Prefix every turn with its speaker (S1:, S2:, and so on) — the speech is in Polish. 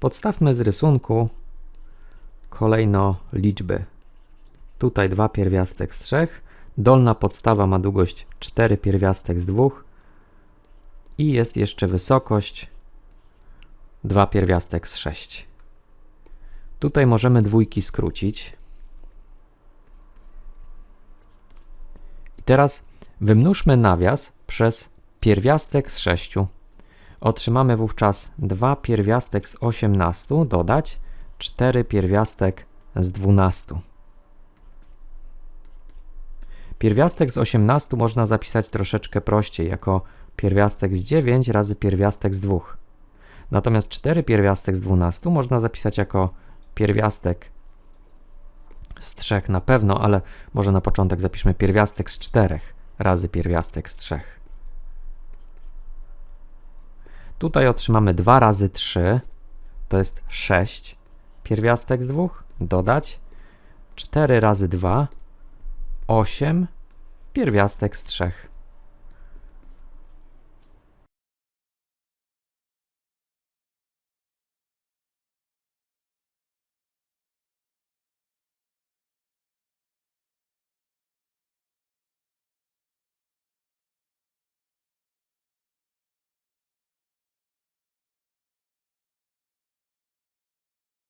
S1: Podstawmy z rysunku kolejno liczby. Tutaj 2 pierwiastek z 3. Dolna podstawa ma długość 4 pierwiastek z 2. I jest jeszcze wysokość 2 pierwiastek z 6. Tutaj możemy dwójki skrócić. I teraz wymnóżmy nawias przez pierwiastek z 6. Otrzymamy wówczas 2 pierwiastek z 18 dodać 4 pierwiastek z 12. Pierwiastek z 18 można zapisać troszeczkę prościej, jako pierwiastek z 9 razy pierwiastek z 2. Natomiast 4 pierwiastek z 12 można zapisać jako pierwiastek z 3 na pewno, ale może na początek zapiszmy pierwiastek z 4 razy pierwiastek z 3. Tutaj otrzymamy 2 razy 3, to jest 6 pierwiastek z 2, dodać. 4 razy 2, 8 pierwiastek z 3.